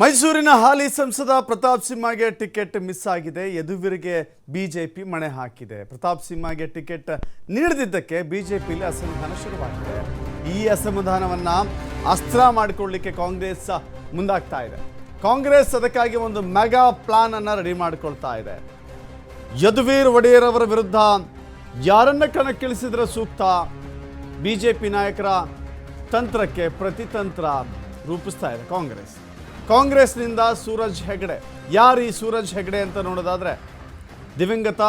ಮೈಸೂರಿನ ಹಾಲಿ ಸಂಸದ Pratap ಸಿಂಹಗೆ ticket miss ಆಗಿದೆ. ಯದುವೀರಿಗೆ ಬಿಜೆಪಿ ಮಣೆ ಹಾಕಿದೆ. ಪ್ರತಾಪ್ ಸಿಂಹಗೆ ಟಿಕೆಟ್ ನೀಡದಿದ್ದಕ್ಕೆ ಬಿಜೆಪಿಯಲ್ಲಿ ಅಸಮಾಧಾನ ಶುರುವಾಗಿದೆ. ಈ ಅಸಮಾಧಾನವನ್ನ ಅಸ್ತ್ರ ಮಾಡಿಕೊಳ್ಳಿಕ್ಕೆ ಕಾಂಗ್ರೆಸ್ ಮುಂದಾಗ್ತಾ ಇದೆ. ಕಾಂಗ್ರೆಸ್ ಅದಕ್ಕಾಗಿ ಒಂದು ಮೆಗಾ ಪ್ಲಾನ್ ಅನ್ನ ರೆಡಿ ಮಾಡಿಕೊಳ್ತಾ ಇದೆ. ಯದುವೀರ್ ಒಡೆಯರ್ ಅವರ ವಿರುದ್ಧ ಯಾರನ್ನ ಕಣಕ್ಕಿಳಿಸಿದ್ರೆ ಸೂಕ್ತ? ಬಿಜೆಪಿ ನಾಯಕರ ತಂತ್ರಕ್ಕೆ ಪ್ರತಿತಂತ್ರ ರೂಪಿಸ್ತಾ ಇದೆ ಕಾಂಗ್ರೆಸ್. ಕಾಂಗ್ರೆಸ್ನಿಂದ ಸೂರಜ್ ಹೆಗಡೆ. ಯಾರು ಈ ಸೂರಜ್ ಹೆಗಡೆ ಅಂತ ನೋಡೋದಾದರೆ ದಿವಂಗತ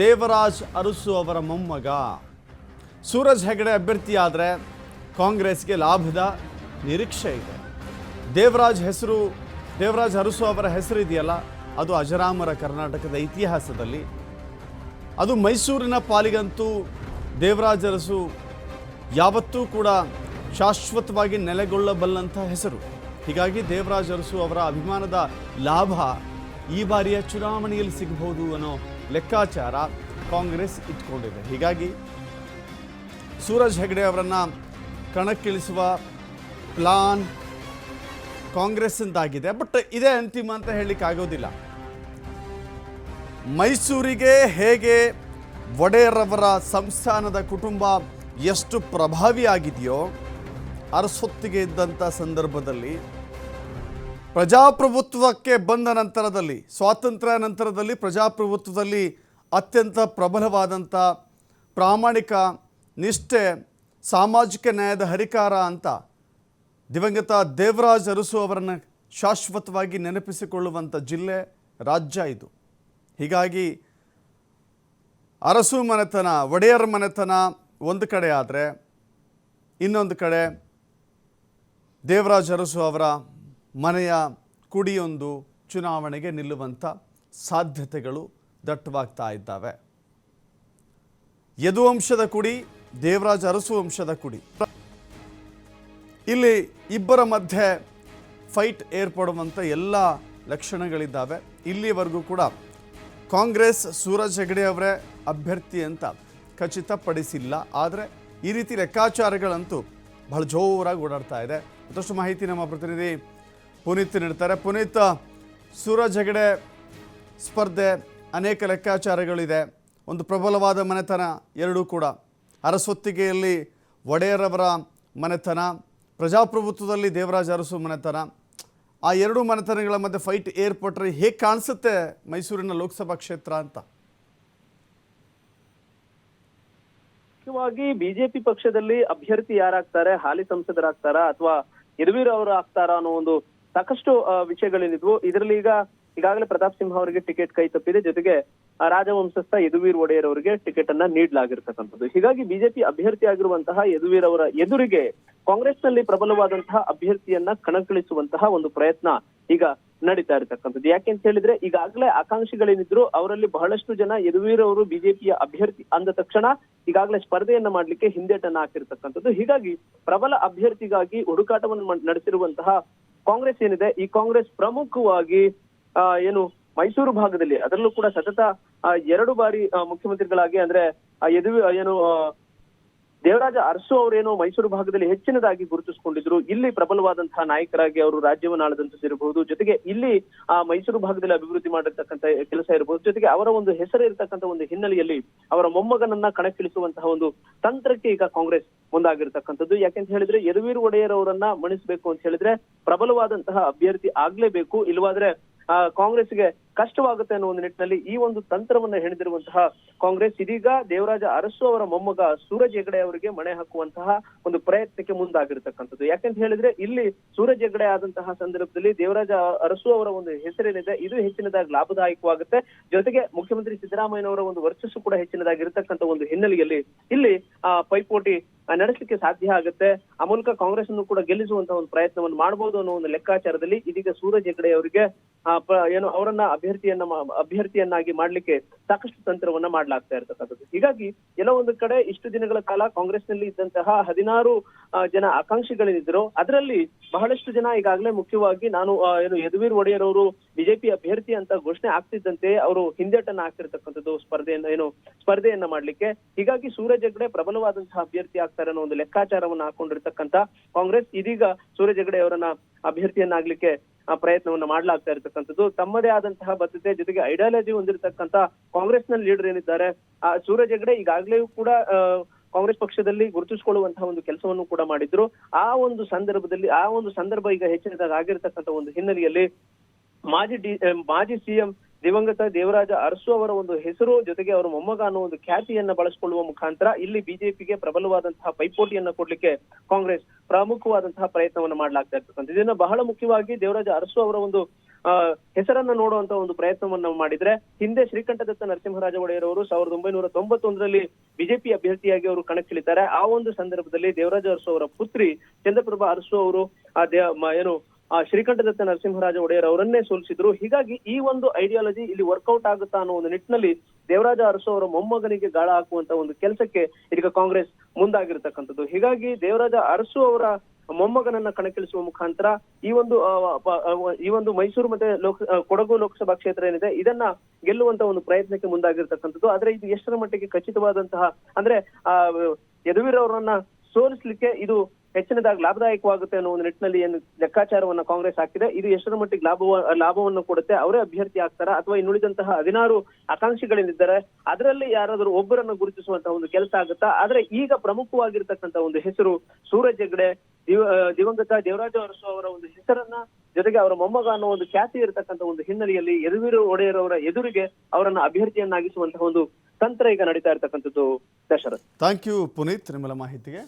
ದೇವರಾಜ್ ಅರಸು ಅವರ ಮೊಮ್ಮಗ. ಸೂರಜ್ ಹೆಗಡೆ ಅಭ್ಯರ್ಥಿಯಾದರೆ ಕಾಂಗ್ರೆಸ್ಗೆ ಲಾಭದ ನಿರೀಕ್ಷೆ ಇದೆ. ದೇವರಾಜ್ ಹೆಸರು, ದೇವರಾಜ್ ಅರಸು ಅವರ ಹೆಸರು ಇದೆಯಲ್ಲ, ಅದು ಅಜರಾಮರ ಕರ್ನಾಟಕದ ಇತಿಹಾಸದಲ್ಲಿ. ಅದು ಮೈಸೂರಿನ ಪಾಲಿಗಂತೂ ದೇವರಾಜ್ ಅರಸು ಯಾವತ್ತೂ ಕೂಡ ಶಾಶ್ವತವಾಗಿ ನೆಲೆಗೊಳ್ಳಬಲ್ಲಂಥ ಹೆಸರು. ಹೀಗಾಗಿ ದೇವರಾಜ್ ಅರಸು ಅವರ ಅಭಿಮಾನದ ಲಾಭ ಈ ಬಾರಿಯ ಚುನಾವಣೆಯಲ್ಲಿ ಸಿಗಬಹುದು ಅನ್ನೋ ಲೆಕ್ಕಾಚಾರ ಕಾಂಗ್ರೆಸ್ ಇಟ್ಕೊಂಡಿದೆ. ಹೀಗಾಗಿ ಸೂರಜ್ ಹೆಗ್ಡೆ ಅವರನ್ನು ಕಣಕ್ಕಿಳಿಸುವ ಪ್ಲಾನ್ ಕಾಂಗ್ರೆಸ್ಸಿಂದಾಗಿದೆ. ಬಟ್ ಇದೇ ಅಂತಿಮ ಅಂತ ಹೇಳಲಿಕ್ಕೆ ಆಗೋದಿಲ್ಲ ಮೈಸೂರಿಗೆ ಹೇಗೆ ಒಡೆಯರವರ ಸಂಸ್ಥಾನದ ಕುಟುಂಬ ಎಷ್ಟು ಪ್ರಭಾವಿಯಾಗಿದೆಯೋ ಅರಸೊತ್ತಿಗೆ ಇದ್ದಂಥ ಸಂದರ್ಭದಲ್ಲಿ ಪ್ರಜಾಪ್ರಭುತ್ವಕ್ಕೆ ಬಂದ ನಂತರದಲ್ಲಿ, ಸ್ವಾತಂತ್ರ್ಯ ನಂತರದಲ್ಲಿ ಪ್ರಜಾಪ್ರಭುತ್ವದಲ್ಲಿ ಅತ್ಯಂತ ಪ್ರಬಲವಾದಂಥ ಪ್ರಾಮಾಣಿಕ ನಿಷ್ಠೆ, ಸಾಮಾಜಿಕ ನ್ಯಾಯದ ಹರಿಕಾರ ಅಂತ ದಿವಂಗತ ದೇವರಾಜ್ ಅರಸು ಅವರನ್ನು ಶಾಶ್ವತವಾಗಿ ನೆನಪಿಸಿಕೊಳ್ಳುವಂಥ ಜಿಲ್ಲೆ, ರಾಜ್ಯ ಇದು. ಹೀಗಾಗಿ ಅರಸು ಮನೆತನ, ಒಡೆಯರ್ ಮನೆತನ ಒಂದು ಕಡೆ ಆದರೆ ಇನ್ನೊಂದು ಕಡೆ ದೇವರಾಜ್ ಅರಸು ಅವರ ಮನೆಯ ಕುಡಿಯೊಂದು ಚುನಾವಣೆಗೆ ನಿಲ್ಲುವಂಥ ಸಾಧ್ಯತೆಗಳು ದಟ್ಟವಾಗ್ತಾ ಇದ್ದಾವೆ. ಯದುವಂಶದ ಕುಡಿ, ದೇವರಾಜ್ ಅರಸು ವಂಶದ ಕುಡಿ. ಇಲ್ಲಿ ಇಬ್ಬರ ಮಧ್ಯೆ ಫೈಟ್ ಏರ್ಪಡುವಂಥ ಎಲ್ಲ ಲಕ್ಷಣಗಳಿದ್ದಾವೆ. ಇಲ್ಲಿವರೆಗೂ ಕೂಡ ಕಾಂಗ್ರೆಸ್ ಸೂರಜ್ ಹೆಗಡೆ ಅವರೇ ಅಭ್ಯರ್ಥಿ ಅಂತ ಖಚಿತಪಡಿಸಿಲ್ಲ. ಆದರೆ ಈ ರೀತಿ ಲೆಕ್ಕಾಚಾರಗಳಂತೂ ಬಹಳ ಜೋರಾಗಿ ಓಡಾಡ್ತಾ ಇದೆ. ಮತ್ತಷ್ಟು ಮಾಹಿತಿ ನಮ್ಮ ಪ್ರತಿನಿಧಿ ಪುನೀತ್ ನೀಡ್ತಾರೆ. ಪುನೀತ್, ಸೂರಜ್ ಹೆಗಡೆ ಸ್ಪರ್ಧೆ ಅನೇಕ ಲೆಕ್ಕಾಚಾರಗಳಿದೆ. ಒಂದು ಪ್ರಬಲವಾದ ಮನೆತನ ಎರಡೂ ಕೂಡ. ಅರಸೊತ್ತಿಗೆಯಲ್ಲಿ ಒಡೆಯರವರ ಮನೆತನ, ಪ್ರಜಾಪ್ರಭುತ್ವದಲ್ಲಿ ದೇವರಾಜ ಅರಸು ಮನೆತನ. ಆ ಎರಡು ಮನೆತನಗಳ ಮಧ್ಯೆ ಫೈಟ್ ಏರ್ಪಟ್ರೆ ಹೇಗೆ ಕಾಣಿಸುತ್ತೆ ಮೈಸೂರಿನ ಲೋಕಸಭಾ ಕ್ಷೇತ್ರ ಅಂತ? ಮುಖ್ಯವಾಗಿ ಬಿಜೆಪಿ ಪಕ್ಷದಲ್ಲಿ ಅಭ್ಯರ್ಥಿ ಯಾರಾಗ್ತಾರೆ, ಹಾಲಿ ಸಂಸದರಾಗ್ತಾರ ಅಥವಾ ಯದುವೀರ್ ಅವರು ಆಗ್ತಾರ ಅನ್ನೋ ಒಂದು ಸಾಕಷ್ಟು ವಿಷಯಗಳೇನಿದ್ವು ಇದರಲ್ಲಿ ಈಗ, ಈಗಾಗಲೇ ಪ್ರತಾಪ್ ಸಿಂಹ ಅವರಿಗೆ ಟಿಕೆಟ್ ಕೈ ತಪ್ಪಿದೆ. ಜೊತೆಗೆ ರಾಜವಂಶಸ್ಥ ಯದುವೀರ್ ಒಡೆಯರ್ ಅವರಿಗೆ ಟಿಕೆಟ್ ಅನ್ನ ನೀಡಲಾಗಿರ್ತಕ್ಕಂಥದ್ದು. ಹೀಗಾಗಿ ಬಿಜೆಪಿ ಅಭ್ಯರ್ಥಿ ಆಗಿರುವಂತಹ ಯದುವೀರ್ ಅವರ ಎದುರಿಗೆ ಕಾಂಗ್ರೆಸ್ನಲ್ಲಿ ಪ್ರಬಲವಾದಂತಹ ಅಭ್ಯರ್ಥಿಯನ್ನ ಕಣಕ್ಕಿಳಿಸುವಂತಹ ಒಂದು ಪ್ರಯತ್ನ ಈಗ ನಡೀತಾ ಇರತಕ್ಕಂಥದ್ದು. ಯಾಕೆ ಅಂತ ಹೇಳಿದ್ರೆ, ಈಗಾಗಲೇ ಆಕಾಂಕ್ಷಿಗಳೇನಿದ್ರು, ಅವರಲ್ಲಿ ಬಹಳಷ್ಟು ಜನ ಯದುವೀರವರು ಬಿಜೆಪಿಯ ಅಭ್ಯರ್ಥಿ ಅಂದ ತಕ್ಷಣ ಈಗಾಗಲೇ ಸ್ಪರ್ಧೆಯನ್ನ ಮಾಡ್ಲಿಕ್ಕೆ ಹಿಂದೇಟನ್ನ ಹಾಕಿರ್ತಕ್ಕಂಥದ್ದು. ಹೀಗಾಗಿ ಪ್ರಬಲ ಅಭ್ಯರ್ಥಿಗಾಗಿ ಹುಡುಕಾಟವನ್ನು ನಡೆಸಿರುವಂತಹ ಕಾಂಗ್ರೆಸ್ ಏನಿದೆ, ಈ ಕಾಂಗ್ರೆಸ್ ಪ್ರಮುಖವಾಗಿ ಏನು ಮೈಸೂರು ಭಾಗದಲ್ಲಿ, ಅದರಲ್ಲೂ ಕೂಡ ಸತತ ಎರಡು ಬಾರಿ ಮುಖ್ಯಮಂತ್ರಿಗಳಾಗಿ ಅಂದ್ರೆ ಯದುವಿ ಏನು ದೇವರಾಜ ಅರಸು ಅವರೇನೋ ಮೈಸೂರು ಭಾಗದಲ್ಲಿ ಹೆಚ್ಚಿನದಾಗಿ ಗುರುತಿಸಿಕೊಂಡಿದ್ರು. ಇಲ್ಲಿ ಪ್ರಬಲವಾದಂತಹ ನಾಯಕರಾಗಿ ಅವರು ರಾಜ್ಯವನ್ನು ಆಳದಂತದ್ದು ಇರಬಹುದು. ಜೊತೆಗೆ ಇಲ್ಲಿ ಆ ಮೈಸೂರು ಭಾಗದಲ್ಲಿ ಅಭಿವೃದ್ಧಿ ಮಾಡಿರ್ತಕ್ಕಂಥ ಕೆಲಸ ಇರಬಹುದು. ಜೊತೆಗೆ ಅವರ ಒಂದು ಹೆಸರು ಇರತಕ್ಕಂಥ ಒಂದು ಹಿನ್ನೆಲೆಯಲ್ಲಿ ಅವರ ಮೊಮ್ಮಗನನ್ನ ಕಣಕ್ಕಿಳಿಸುವಂತಹ ಒಂದು ತಂತ್ರಕ್ಕೆ ಈಗ ಕಾಂಗ್ರೆಸ್ ಮುಂದಾಗಿರ್ತಕ್ಕಂಥದ್ದು. ಯಾಕೆಂತ ಹೇಳಿದ್ರೆ ಯದುವೀರ್ ಒಡೆಯರ್ ಅವರನ್ನ ಮಣಿಸಬೇಕು ಅಂತ ಹೇಳಿದ್ರೆ ಪ್ರಬಲವಾದಂತಹ ಅಭ್ಯರ್ಥಿ ಆಗ್ಲೇಬೇಕು. ಇಲ್ವಾದ್ರೆ ಆ ಕಾಂಗ್ರೆಸ್ಗೆ ಕಷ್ಟವಾಗುತ್ತೆ ಅನ್ನೋ ಒಂದು ನಿಟ್ಟಿನಲ್ಲಿ ಈ ಒಂದು ತಂತ್ರವನ್ನ ಹೆಣೆದಿರುವಂತಹ ಕಾಂಗ್ರೆಸ್, ಇದೀಗ ದೇವರಾಜ ಅರಸು ಅವರ ಮೊಮ್ಮಗ ಸೂರಜ್ ಹೆಗಡೆ ಅವರಿಗೆ ಮಣೆ ಹಾಕುವಂತಹ ಒಂದು ಪ್ರಯತ್ನಕ್ಕೆ ಮುಂದಾಗಿರ್ತಕ್ಕಂಥದ್ದು. ಯಾಕಂತ ಹೇಳಿದ್ರೆ, ಇಲ್ಲಿ ಸೂರಜ್ ಹೆಗಡೆ ಆದಂತಹ ಸಂದರ್ಭದಲ್ಲಿ ದೇವರಾಜ ಅರಸು ಅವರ ಒಂದು ಹೆಸರೇನಿದೆ, ಇದು ಹೆಚ್ಚಿನದಾಗಿ ಲಾಭದಾಯಕವಾಗುತ್ತೆ. ಜೊತೆಗೆ ಮುಖ್ಯಮಂತ್ರಿ ಸಿದ್ದರಾಮಯ್ಯನವರ ಒಂದು ವರ್ಚಸ್ಸು ಕೂಡ ಹೆಚ್ಚಿನದಾಗಿರ್ತಕ್ಕಂಥ ಒಂದು ಹಿನ್ನೆಲೆಯಲ್ಲಿ ಇಲ್ಲಿ, ಆ, ಪೈಪೋಟಿ ನಡೆಸಲಿಕ್ಕೆ ಸಾಧ್ಯ ಆಗುತ್ತೆ. ಆ ಮೂಲಕ ಕಾಂಗ್ರೆಸ್ ಅನ್ನು ಕೂಡ ಗೆಲ್ಲಿಸುವಂತಹ ಒಂದು ಪ್ರಯತ್ನವನ್ನು ಮಾಡಬಹುದು ಅನ್ನೋ ಒಂದು ಲೆಕ್ಕಾಚಾರದಲ್ಲಿ ಇದೀಗ ಸೂರಜ್ ಹೆಗಡೆ ಅವರಿಗೆ ಏನು, ಅವರನ್ನ ಅಭ್ಯರ್ಥಿಯನ್ನ ಅಭ್ಯರ್ಥಿಯನ್ನಾಗಿ ಮಾಡ್ಲಿಕ್ಕೆ ಸಾಕಷ್ಟು ತಂತ್ರವನ್ನ ಮಾಡ್ಲಾಗ್ತಾ ಇರ್ತಕ್ಕಂಥದ್ದು. ಹೀಗಾಗಿ ಎಲ್ಲೋ ಒಂದು ಕಡೆ ಇಷ್ಟು ದಿನಗಳ ಕಾಲ ಕಾಂಗ್ರೆಸ್ನಲ್ಲಿ ಇದ್ದಂತಹ ಹದಿನಾರು ಜನ ಆಕಾಂಕ್ಷಿಗಳೇನಿದ್ರು ಅದರಲ್ಲಿ ಬಹಳಷ್ಟು ಜನ ಈಗಾಗಲೇ ಮುಖ್ಯವಾಗಿ ನಾನು ಏನು ಯದುವೀರ್ ಒಡೆಯರ್ ಅವರು ಬಿಜೆಪಿ ಅಭ್ಯರ್ಥಿ ಅಂತ ಘೋಷಣೆ ಆಗ್ತಿದ್ದಂತೆ ಅವರು ಹಿಂದೇಟನ್ನ ಹಾಕ್ತಿರ್ತಕ್ಕಂಥದ್ದು ಸ್ಪರ್ಧೆಯನ್ನ, ಏನು ಸ್ಪರ್ಧೆಯನ್ನ ಮಾಡ್ಲಿಕ್ಕೆ. ಹೀಗಾಗಿ ಸೂರಜ್ ಹೆಗ್ಡೆ ಪ್ರಬಲವಾದಂತಹ ಅಭ್ಯರ್ಥಿ ಆಗ್ತಾರೆ ಅನ್ನೋ ಒಂದು ಲೆಕ್ಕಾಚಾರವನ್ನ ಹಾಕೊಂಡಿರ್ತಕ್ಕಂಥ ಕಾಂಗ್ರೆಸ್. ಇದೀಗ ಸೂರಜ್ ಹೆಗ್ಡೆ ಅವರನ್ನ ಅಭ್ಯರ್ಥಿಯನ್ನಾಗ್ಲಿಕ್ಕೆ ಪ್ರಯತ್ನವನ್ನ ಮಾಡ್ಲಾಗ್ತಾ ಇರತಕ್ಕಂಥದ್ದು. ತಮ್ಮದೇ ಆದಂತಹ ಬದ್ಧತೆ ಜೊತೆಗೆ ಐಡಿಯಾಲಜಿ ಹೊಂದಿರತಕ್ಕಂತ ಕಾಂಗ್ರೆಸ್ನಲ್ಲಿ ಲೀಡರ್ ಏನಿದ್ದಾರೆ, ಆ ಸೂರಜ್ ಹೆಗ್ಡೆ ಈಗಾಗಲೇ ಕೂಡ ಕಾಂಗ್ರೆಸ್ ಪಕ್ಷದಲ್ಲಿ ಗುರುತಿಸಿಕೊಳ್ಳುವಂತಹ ಒಂದು ಕೆಲಸವನ್ನು ಕೂಡ ಮಾಡಿದ್ರು. ಆ ಒಂದು ಸಂದರ್ಭದಲ್ಲಿ, ಆ ಒಂದು ಸಂದರ್ಭ ಈಗ ಹೆಚ್ಚಿನದಾಗಿರ್ತಕ್ಕಂಥ ಒಂದು ಹಿನ್ನೆಲೆಯಲ್ಲಿ ಮಾಜಿ ಡಿ, ಮಾಜಿ ಸಿಎಂ ದಿವಂಗತ ದೇವರಾಜ ಅರಸು ಅವರ ಒಂದು ಹೆಸರು ಜೊತೆಗೆ ಅವರ ಮೊಮ್ಮಗ ಅನ್ನೋ ಒಂದು ಖ್ಯಾತಿಯನ್ನ ಬಳಸಿಕೊಳ್ಳುವ ಮುಖಾಂತರ ಇಲ್ಲಿ ಬಿಜೆಪಿಗೆ ಪ್ರಬಲವಾದಂತಹ ಪೈಪೋಟಿಯನ್ನ ಕೊಡ್ಲಿಕ್ಕೆ ಕಾಂಗ್ರೆಸ್ ಪ್ರಮುಖವಾದಂತಹ ಪ್ರಯತ್ನವನ್ನ ಮಾಡ್ಲಾಗ್ತಾ ಇರ್ತಕ್ಕಂಥ ಇದನ್ನ ಬಹಳ ಮುಖ್ಯವಾಗಿ ದೇವರಾಜ ಅರಸು ಅವರ ಒಂದು ಹೆಸರನ್ನ ನೋಡುವಂತ ಒಂದು ಪ್ರಯತ್ನವನ್ನ ಮಾಡಿದ್ರೆ, ಹಿಂದೆ ಶ್ರೀಕಂಠದತ್ತ ನರಸಿಂಹರಾಜ ಒಡೆಯರ್ ಅವರು ಸಾವಿರದ ಒಂಬೈನೂರ ತೊಂಬತ್ತೊಂದರಲ್ಲಿ ಬಿಜೆಪಿ ಅಭ್ಯರ್ಥಿಯಾಗಿ ಅವರು ಕಣಕ್ಕಿಳಿತಾರೆ. ಆ ಒಂದು ಸಂದರ್ಭದಲ್ಲಿ ದೇವರಾಜ ಅರಸು ಅವರ ಪುತ್ರಿ ಚಂದ್ರಪ್ರಭಾ ಅರಸು ಅವರು, ಆ ಏನು ಆ, ಶ್ರೀಕಂಠದತ್ತ ನರಸಿಂಹರಾಜ ಒಡೆಯರ್ ಅವರನ್ನೇ ಸೋಲಿಸಿದ್ರು. ಹೀಗಾಗಿ ಈ ಒಂದು ಐಡಿಯಾಲಜಿ ಇಲ್ಲಿ ವರ್ಕೌಟ್ ಆಗುತ್ತಾ ಅನ್ನೋ ಒಂದು ನಿಟ್ಟಿನಲ್ಲಿ ದೇವರಾಜ ಅರಸು ಅವರ ಮೊಮ್ಮಗನಿಗೆ ಗಾಳ ಹಾಕುವಂತ ಒಂದು ಕೆಲಸಕ್ಕೆ ಇದೀಗ ಕಾಂಗ್ರೆಸ್ ಮುಂದಾಗಿರ್ತಕ್ಕಂಥದ್ದು. ಹೀಗಾಗಿ ದೇವರಾಜ ಅರಸು ಅವರ ಮೊಮ್ಮಗನನ್ನ ಕಣಕ್ಕಿಳಿಸುವ ಮುಖಾಂತರ ಈ ಒಂದು ಈ ಒಂದು ಮೈಸೂರು ಮತ್ತೆ ಲೋಕ ಕೊಡಗು ಲೋಕಸಭಾ ಕ್ಷೇತ್ರ ಏನಿದೆ, ಇದನ್ನ ಗೆಲ್ಲುವಂತ ಒಂದು ಪ್ರಯತ್ನಕ್ಕೆ ಮುಂದಾಗಿರ್ತಕ್ಕಂಥದ್ದು. ಆದ್ರೆ ಇದು ಎಷ್ಟರ ಮಟ್ಟಿಗೆ ಖಚಿತವಾದಂತಹ, ಅಂದ್ರೆ, ಆ, ಯದುವೀರ್ ಅವರನ್ನ ಸೋಲಿಸ್ಲಿಕ್ಕೆ ಇದು ಹೆಚ್ಚಿನದಾಗಿ ಲಾಭದಾಯಕವಾಗುತ್ತೆ ಅನ್ನೋ ಒಂದು ನಿಟ್ಟಿನಲ್ಲಿ ಏನು ಲೆಕ್ಕಾಚಾರವನ್ನ ಕಾಂಗ್ರೆಸ್ ಹಾಕಿದೆ. ಇದು ಎಷ್ಟರ ಮಟ್ಟಿಗೆ ಲಾಭ ಲಾಭವನ್ನು ಕೊಡುತ್ತೆ, ಅವರೇ ಅಭ್ಯರ್ಥಿ ಆಗ್ತಾರ ಅಥವಾ ಇನ್ನುಳಿದಂತಹ ಹದಿನಾರು ಆಕಾಂಕ್ಷಿಗಳೇನಿದ್ದಾರೆ ಅದರಲ್ಲಿ ಯಾರಾದರೂ ಒಬ್ಬರನ್ನು ಗುರುತಿಸುವಂತಹ ಒಂದು ಕೆಲಸ ಆಗುತ್ತಾ? ಆದ್ರೆ ಈಗ ಪ್ರಮುಖವಾಗಿರ್ತಕ್ಕಂತಹ ಒಂದು ಹೆಸರು ಸೂರಜ್ ಹೆಗ್ಡೆ, ದಿವ ದಿವಂಗತ ದೇವರಾಜ ಅರಸು ಅವರ ಒಂದು ಹೆಸರನ್ನ ಜೊತೆಗೆ ಅವರ ಮೊಮ್ಮಗ ಅನ್ನೋ ಒಂದು ಖ್ಯಾತಿ ಇರತಕ್ಕಂತ ಒಂದು ಹಿನ್ನೆಲೆಯಲ್ಲಿ ಯದುವೀರು ಒಡೆಯರ್ ಎದುರಿಗೆ ಅವರನ್ನ ಅಭ್ಯರ್ಥಿಯನ್ನಾಗಿಸುವಂತಹ ಒಂದು ತಂತ್ರ ಈಗ ನಡೀತಾ ಇರತಕ್ಕಂಥದ್ದು ದಶರಥ್. ಥ್ಯಾಂಕ್ ಯು ಪುನೀತ್ ನಿಮ್ಮೆಲ್ಲ ಮಾಹಿತಿಗೆ.